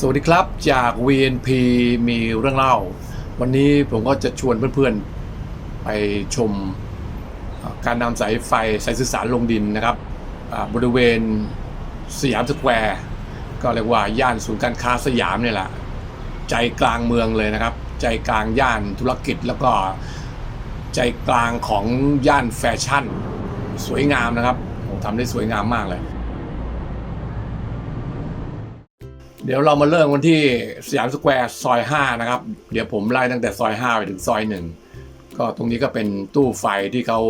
สวัสดีครับจาก VNP มีเรื่องเล่า วันนี้ผมก็จะชวนเพื่อนๆ ไปชมการนำสายไฟสายสื่อสารลงดินนะครับบริเวณสยามสแควร์ก็เรียกว่าย่านศูนย์การค้าสยามเนี่ยแหละ ใจกลางเมืองเลยนะครับ ใจกลางย่านธุรกิจแล้วก็ใจกลางของย่านแฟชั่น สวยงามนะครับโอ้ทำได้สวยงามมากเลย เดี๋ยวเรามาเริ่มกันที่สยามสแควร์ซอย5นะครับ เดี๋ยวผมไล่ตั้งแต่ซอย 5 ไปถึงซอย 1 ก็ตรงนี้ก็เป็นตู้ไฟที่เขา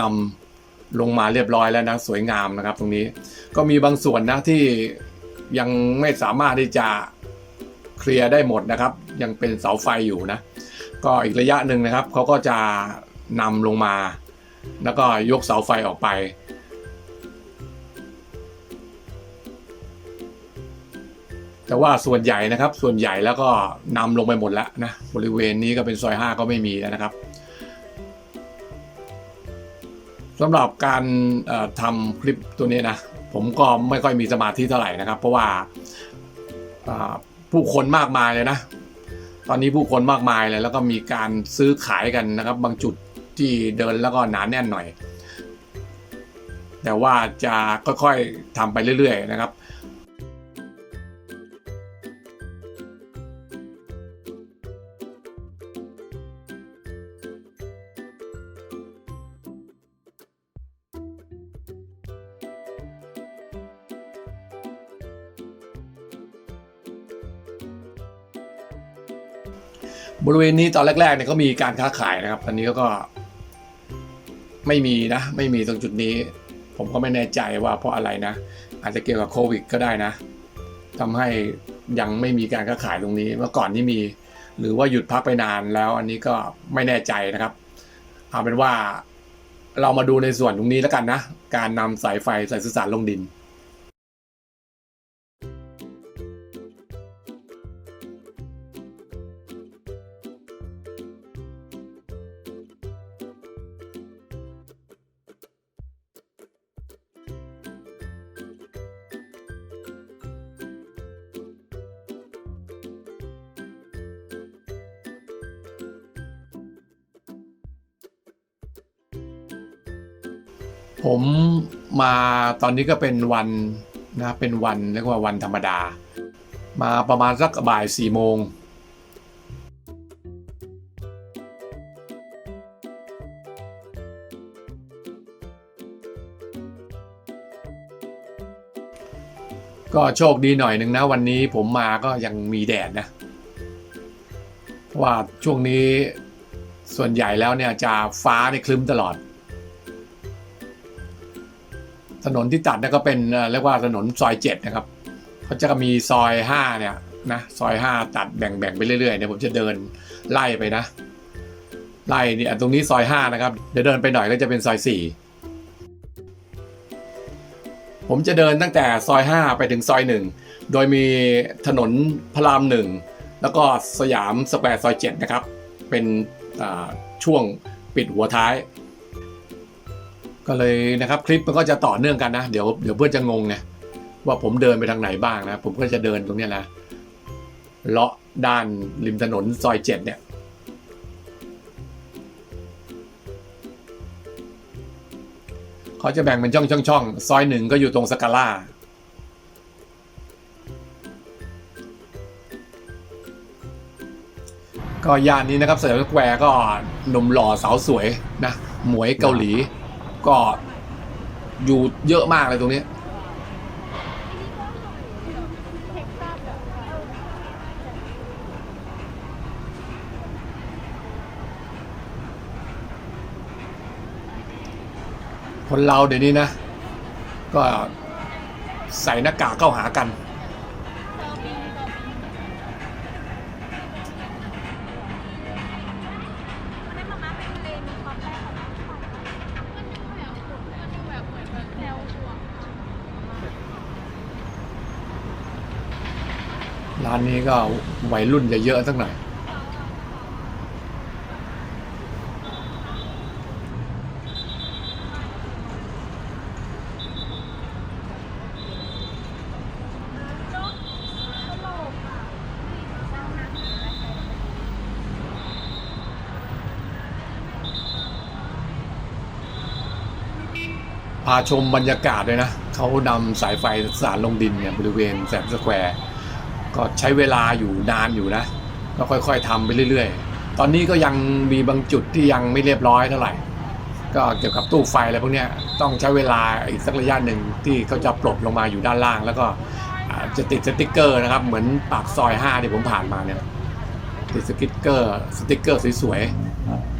นำลงมาเรียบร้อยแล้วนะสวยงามนะครับ ตรงนี้ก็มีบางส่วนนะที่ยังไม่สามารถที่จะเคลียร์ได้หมดนะครับ ยังเป็นเสาไฟอยู่นะ ก็อีกระยะหนึ่งนะครับเขาก็จะนำลงมา แล้วก็ยกเสาไฟออกไป แต่ว่าส่วนใหญ่นะครับ ส่วนใหญ่แล้วก็นำลงไปหมดแล้วนะบริเวณนี้ก็เป็นซอย5ก็ไม่มีแล้วนะครับสำหรับการทำคลิปตัวนี้นะ ผมก็ไม่ค่อยมีสมาธิเท่าไหร่นะครับ เพราะว่าอ่าผู้คนมากมายเลยนะ ตอนนี้ผู้คนมากมายเลย แล้วก็มีการซื้อขายกันนะครับ บางจุดที่เดินแล้วก็หนาแน่นหน่อย แต่ว่าจะค่อยๆทำไปเรื่อย ๆ นะครับ บริเวณนี้ตอนแรกๆเนี่ยก็มีการค้าขายนะครับ ตอนนี้ก็ ไม่มีนะ ไม่มีตรงจุดนี้ ผมก็ไม่แน่ใจว่าเพราะอะไรนะ อาจจะเกี่ยวกับโควิด ก็ได้นะทำให้ยังไม่มีการค้าขายตรงนี้ เมื่อก่อนนี่มี หรือว่าหยุดพักไปนานแล้ว อันนี้ก็ไม่แน่ใจนะครับเอาเป็นว่าเรามาดูในส่วนตรงนี้แล้วกันนะ การนำสายไฟสายสื่อสารลงดิน ผมมาตอนนี้ก็เป็นวันนะเป็นวันเรียกว่าวันธรรมดา มาประมาณสักบ่ายสี่โมงก็โชคดีหน่อยหนึ่งนะ วันนี้ผมมาก็ยังมีแดดนะว่าช่วงนี้ส่วนใหญ่แล้วเนี่ยจะฟ้าในคลึ้มตลอด ถนนที่ตัดเนี่ยก็เป็นเรียกว่าถนนซอยเจ็ดนะครับเขาจะมีซอยห้าเนี่ยนะซอยห้าตัดแบ่งแบ่งไปเรื่อยๆเดี๋ยผมจะเดินไล่ไปนะ ไล่เนี่ยตรงนี้ซอยห้านะครับเดี๋ยวเดินไปหน่อยก็จะเป็นซอยสี่ผมจะเดินตั้งแต่ซอยห้าไปถึงซอยหนึ่งโดยมีถนนพระรามหนึ่งแล้วก็สยามสแควร์ซอยเจ็ดนะครับ เป็นช่วงปิดหัวท้าย ก็เลยนะครับคลิปมันก็จะต่อเนื่องกันนะ เดี๋ยวเดี๋ยวเพื่อนจะงงไงว่าผมเดินไปทางไหนบ้างนะ ผมก็จะเดินตรงนี้นะเลาะด้านริมถนนซอยเจ็ดเนี่ยเขาจะแบ่งเป็นช่องช่องช่องซอยหนึ่งก็อยู่ตรงสกาล่าก็ย่านนี้นะครับเสือสแควร์ก็หนุ่มหล่อสาวสวยนะหมวยเกาหลี ก็อยู่เยอะมากเลยตรงนี้ คนเราเดี๋ยวนี้นะ ก็ใส่หน้ากากเข้าหากัน ร้านนี้ก็วัยรุ่นจะเยอะสักหน่อยพาชมบรรยากาศเลยนะ เขานำสายไฟสานลงดินเนี่ยบริเวณแสนสแควร์ ก็ใช้เวลาอยู่นานอยู่นะก็ค่อยๆทำไปเรื่อย ๆ ตอนนี้ก็ยังมีบางจุดที่ยังไม่เรียบร้อยเท่าไหร่ ก็เกี่ยวกับตู้ไฟอะไรพวกนี้ต้องใช้เวลาอีกสักระยะหนึ่งที่เขาจะปลดลงมาอยู่ด้านล่าง แล้วก็จะติดสติกเกอร์นะครับ เหมือนปากซอย5ที่ผมผ่านมาเนี่ยติดสติกเกอร์สติกเกอร์สวย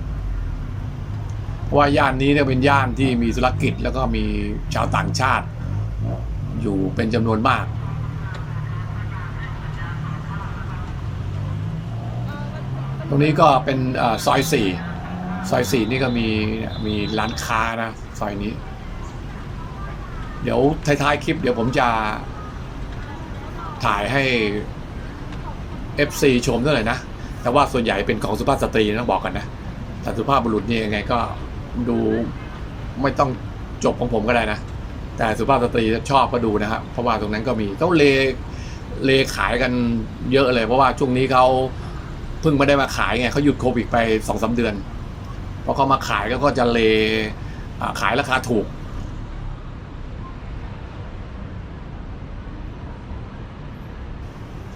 ๆเพราะว่าย่านนี้เนี่ยเป็นย่านที่มีธุรกิจแล้วก็มีชาวต่างชาติ อยู่เป็นจำนวนมาก ตรงนี้ก็เป็นอซอยสี่ซอยสี่นี่ก็มีมีร้านค้านะซอยนี้ เดี๋ยวท้ายๆคลิป เดี๋ยวผมจะถ่ายให้ FC ชมด้วยนะ แต่ว่าส่วนใหญ่เป็นของสุภาพสตรีนะบอกกันนะแต่สุภาพบุรุษนี่ยังไงก็ดูไม่ต้องจบของผมก็ได้นะ แต่สุภาพสตรีชอบก็ดูนะครับเพราะว่าตรงนั้นก็มีเขาเลเลขายกันเยอะเลย เพราะว่าช่วงนี้เขา เพิ่งไม่ได้มาขายไงเขาหยุดโควิดไปสองสาเดือนพอเขามาขายก็ก็จะเลอขายราคาถูก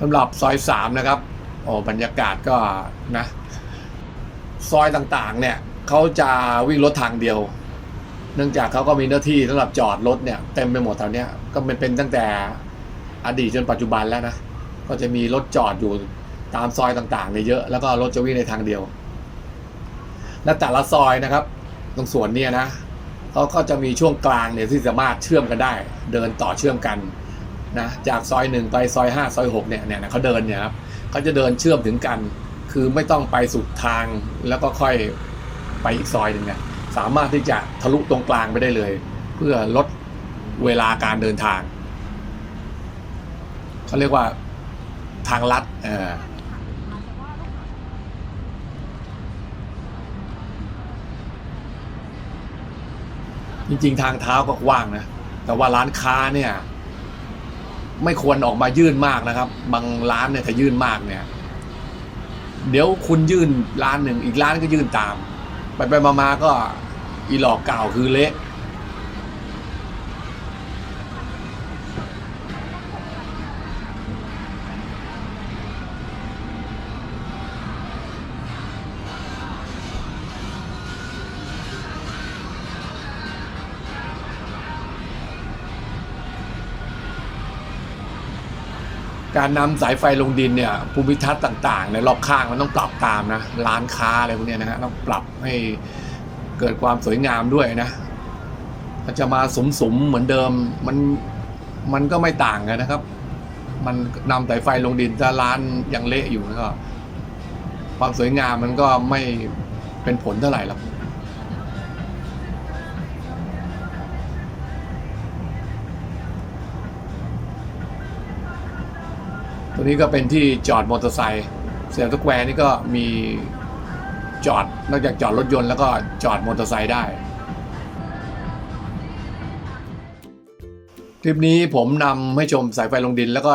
สำหรับซอยสามนะครับโอ้บรรยากาศก็นะ ซอยต่างๆ เนี่ยเขาจะวิ่งรถทางเดียว เนื่องจากเขาก็มีหน้าที่สำหรับจอดรถเนี่ยเต็มไปหมดแถวเนี้ยก็มันเป็นตั้งแต่อดีตจนปัจจุบันแล้วนะ ก็จะมีรถจอดอยู่ ตามซอยต่างๆเนี่ยเยอะ แล้วก็รถจะวิ่งในทางเดียว และแต่ละซอยนะครับ ตรงสวนเนี่ยนะเขาก็จะมีช่วงกลางเนี่ยที่สามารถเชื่อมกันได้ เดินต่อเชื่อมกันนะจากซอยหนึ่งไปซอยห้าซอยหกเนี่ยเนี่ยเขาเดินเนี่ยครับเขาจะเดินเชื่อมถึงกัน คือไม่ต้องไปสุดทางแล้วก็ค่อยไปอีกซอยหนึ่งเนี่ยสามารถที่จะทะลุตรงกลางไปได้เลย เพื่อลดเวลาการเดินทางเขาเรียกว่าทางลัดเออ จริง ๆ ทางเท้าก็กว้างนะ แต่ว่าร้านค้าเนี่ย ไม่ควรออกมายื่นมากนะครับ บางร้านเนี่ยถ้ายื่นมากเนี่ย เดี๋ยวคุณยื่นร้านหนึ่งอีกร้านก็ยื่นตาม ไปไปมาๆก็อีหลอกเก่าคือเละ การนำสายไฟลงดินเนี่ยภูมิทัศน์ต่างๆในรอบข้างมันต้องปรับตามนะร้านค้าอะไรพวกนี้นะฮะต้องปรับให้เกิดความสวยงามด้วยนะถ้าจะมาสมๆเหมือนเดิมมันมันก็ไม่ต่างกันนะครับ มันนำสายไฟลงดินถ้าร้านยังเละอยู่ก็ความสวยงามมันก็ไม่เป็นผลเท่าไหร่หรอก ตรงนี้ก็เป็นที่จอดมอเตอร์ไซค์เซียมสแควร์นี่ก็มีจอดนอกจากจอดรถยนต์แล้วก็จอดมอเตอร์ไซค์ได้คลิปนี้ผมนำให้ชมสายไฟลงดิน แล้วก็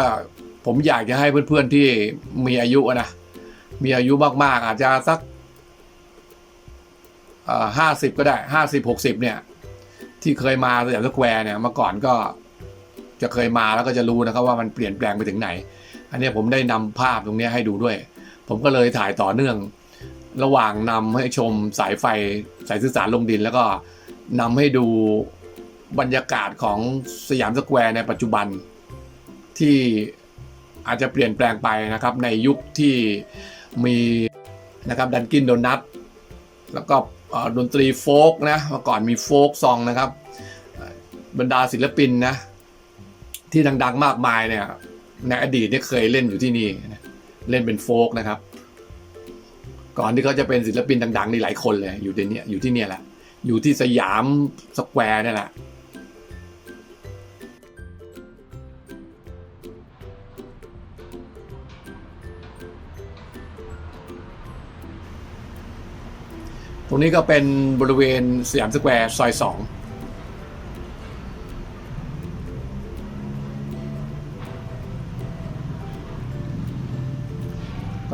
ผมอยากจะให้เพื่อนๆที่มีอายุนะมีอายุมากๆ อาจจะสักห้าสิบก็ได้ห้าสิบหกสิบเนี่ย ที่เคยมาสยามสแควร์เนี่ยเมื่อก่อนก็จะเคยมาแล้วก็จะรู้นะครับว่ามันเปลี่ยนแปลงไปถึงไหน อันนี้ผมได้นำภาพตรงนี้ให้ดูด้วย ผมก็เลยถ่ายต่อเนื่อง ระหว่างนำให้ชมสายไฟสายสื่อสารลงดิน แล้วก็นำให้ดูบรรยากาศของสยามสแควร์ในปัจจุบันที่อาจจะเปลี่ยนแปลงไปนะครับ ในยุคที่มีนะครับดันกินโดนัทแล้วก็ดนตรีโฟล์กนะเมื่อก่อนมีโฟล์กซองนะครับ บรรดาศิลปินนะที่ดัง ๆ มากมายเนี่ย ในอดีตเนี่ยเคยเล่นอยู่ที่นี่เล่นเป็นโฟล์กนะครับ ก่อนที่เขาจะเป็นศิลปินดังๆนี่หลายคนเลยอยู่ในนี้อยู่ที่เนี่ยแหละ อยู่ที่สยามสแควร์เนี่ยแหละตรงนี้ก็เป็นบริเวณสยามสแควร์ซอยสอง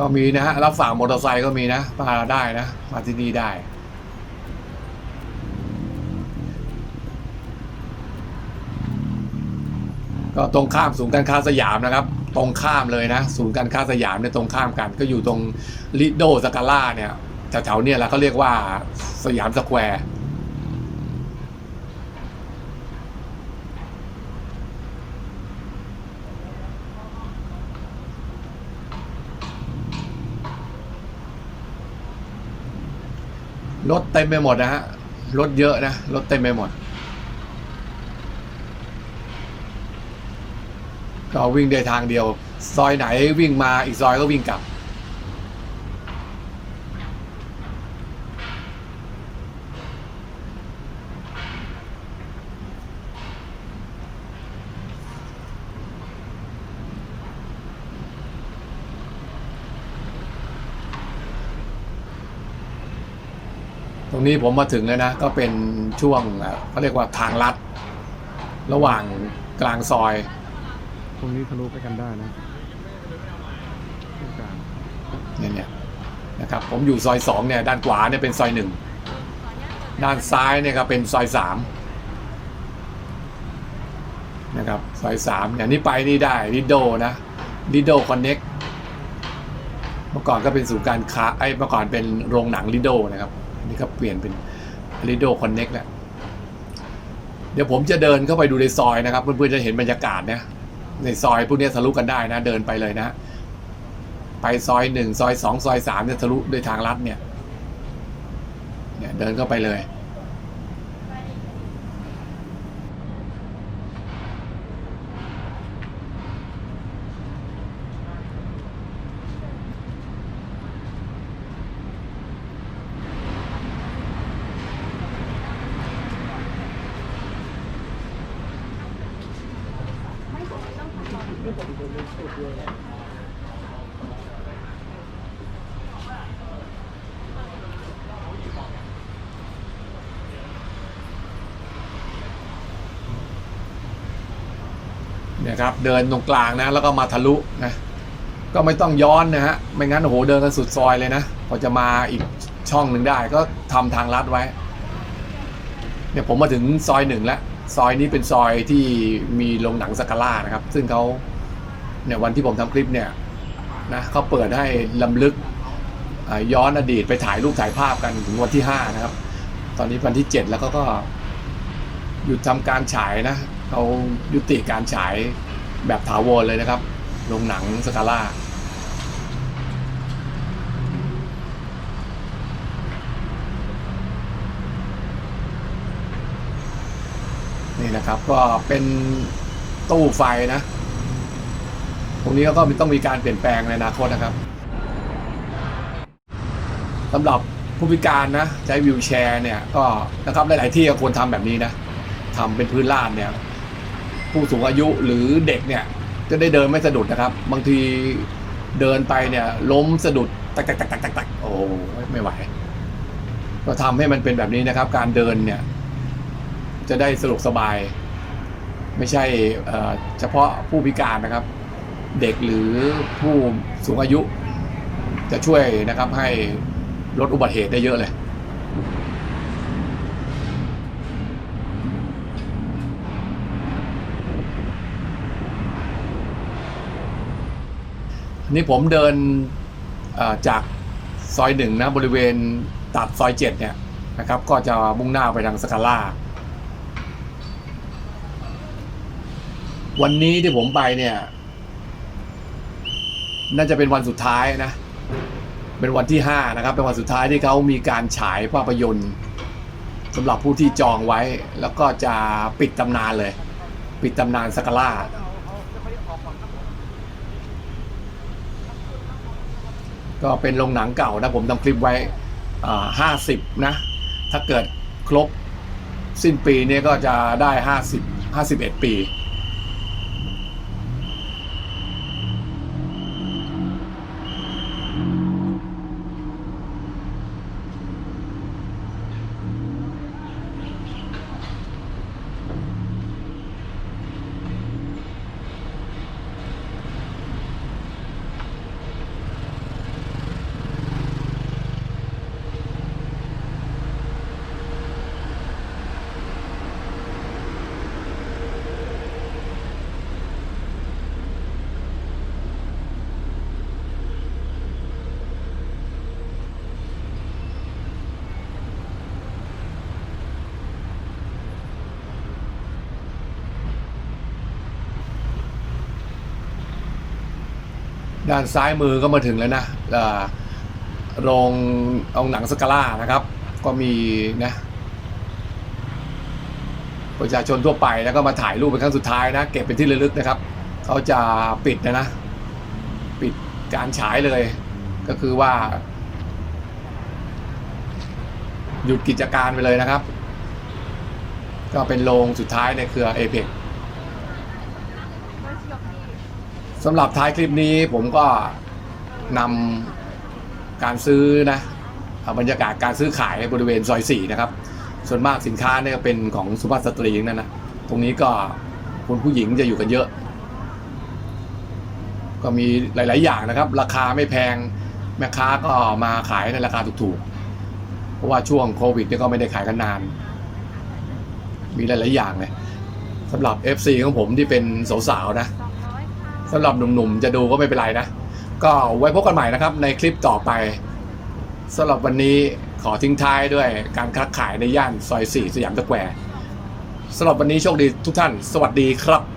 ก็มีนะฮะรับฝากมอเตอร์ไซค์ก็มีนะ มาได้นะ มาที่นี่ได้ก็ตรงข้ามศูนย์การค้าสยามนะครับ ตรงข้ามเลยนะ ศูนย์การค้าสยามเนี่ยตรงข้ามกัน ก็อยู่ตรงลิโดสกาล่าเนี่ยแถวๆเนี่ยแหละเขาเรียกว่าสยามสแควร์ รถเต็มไปหมดนะฮะ รถเยอะนะ รถเต็มไปหมด ก็วิ่งได้ทางเดียว ซอยไหนวิ่งมาอีกซอยก็วิ่งกลับ รงนี้ผมมาถึงแล้วนะ ก็เป็นช่วงเอ่อเขาเรียกว่าทางลัด ระหว่างกลางซอย ตรงนี้ทะลุไปกันได้นะตรงกลางเนี่ยเนี่ยนะครับ ผมอยู่ซอยสองเนี่ย ด้านขวาเนี่ยเป็นซอยหนึ่งด้านซ้ายเนี่ยครับเป็นซอยสามนะครับซอยสามอย่างนี้ไปนี่ได้ลิโดนะลิโดคอนเน็กเมื่อก่อนก็เป็นศูนย์การค้าไอ้ยเมื่อก่อนเป็นโรงหนังลิโดนะครับอั นี่ก็เปลี่ยนเป็นลิโดคอนเน็กแล้วเดี๋ยวผมจะเดินเข้าไปดูในซอยนะครับ เพื่อนๆจะเห็นบรรยากาศนะในซอยพวกนี้ทะลุกันได้นะ เดินไปเลยนะ ไปซอยหนึ่งซอยสองซอยสามเนี่ยทะลุด้วยทางลัดเนี่ยเนี่ย เดินเข้าไปเลย เครับ เดินตรงกลางนะ แล้วก็มาทะลุนะ ก็ไม่ต้องย้อนนะฮะ ไม่งั้นโอ้โหเดินกันสุดซอยเลยนะ พอจะมาอีกช่องหนึ่งได้ ก็ทำทางลัดไว้ เนี่ยผมมาถึงซอยหนึ่งแล้ว ซอยนี้เป็นซอยที่มีโรงหนังสกาล่านะครับ ซึ่งเขาเนี่ยวันที่ผมทำคลิปเนี่ยนะเขาเปิดให้ลำลึกย้อนอดีตไปถ่ายรูปถ่ายภาพกันถึงวันที่ห้านะครับ ตอนนี้วันที่เจ็ดแล้วเขาก็หยุดทำการฉายนะเขายุติการฉาย แบบถาวรเลยนะครับโรงหนังสกาล่านี่นะครับก็เป็นตู้ไฟนะ ตรงนี้ก็ต้องมีการเปลี่ยนแปลงในอนาคตนะครับสำหรับผู้พิการนะใช้วิวแชร์เนี่ยก็นะครับหลายๆที่ก็ควรทำแบบนี้นะทำเป็นพื้นลาดเนี่ย ผู้สูงอายุหรือเด็กเนี่ยจะได้เดินไม่สะดุดนะครับ บางทีเดินไปเนี่ย ล้มสะดุดตักตักตักตักตักตักโอ้ไม่ไหว ก็ทำให้มันเป็นแบบนี้นะครับ การเดินเนี่ย จะได้สะดวกสบาย ไม่ใช่เฉพาะผู้พิการนะครับ เด็กหรือผู้สูงอายุ จะช่วยนะครับให้ลดอุบัติเหตุได้เยอะเลย นี่ผมเดินจากซอยหนึ่งนะบริเวณตัดซอยเจ็ดเนี่ยนะครับ ก็จะมุ่งหน้าไปทางสกาล่าวันนี้ที่ผมไปเนี่ย น่าจะเป็นวันสุดท้ายนะ เป็นวันที่ห้านะครับ เป็นวันสุดท้ายที่เขามีการฉายภาพยนตร์สำหรับผู้ที่จองไว้ แล้วก็จะปิดตำนานเลย ปิดตำนานสกาล่า ก็เป็นโรงหนังเก่านะผมทำคลิปไว้ห้าสิบนะ ถ้าเกิดครบสิ้นปีนี้ก็จะได้ห้าสิบห้าสิบเอ็ดปี ด้านซ้ายมือก็มาถึงแล้วนะโรงเอาหนังสกาล่านะครับ ก็มีนะประชาชนทั่วไปแล้วก็มาถ่ายรูปเป็นครั้งสุดท้ายนะ เก็บเป็นที่ระลึกนะครับ เขาจะปิดนะนะ ปิดการฉายเลย ก็คือว่า หยุดกิจการไปเลยนะครับ ก็เป็นโรงสุดท้ายในเครือเอเ c สำหรับท้ายคลิปนี้ผมก็นำการซื้อนะบรรยากาศการซื้อขายบริเวณซอยสี่นะครับ ส่วนมากสินค้าเนี่ยเป็นของสุภาพสตรีนั่นนะตรงนี้ก็คนผู้หญิงจะอยู่กันเยอะ ก็มีหลาย ๆ อย่างนะครับ ราคาไม่แพงแม่ค้าก็มาขายในราคาถูก ๆ เพราะว่าช่วงโควิดเนี่ยก็ไม่ได้ขายกันนาน มีหลาย ๆ อย่างเลยสำหรับ FC ของผมที่เป็นสาว ๆ นะ สำหรับหนุ่มๆ จะดูก็ไม่เป็นไรนะ ก็ไว้พบกันใหม่นะครับ ในคลิปต่อไปสำหรับวันนี้ขอทิ้งท้ายด้วยการค้าขายในย่านซอย 4 สยามสแควร์สำหรับวันนี้โชคดีทุกท่าน สวัสดีครับ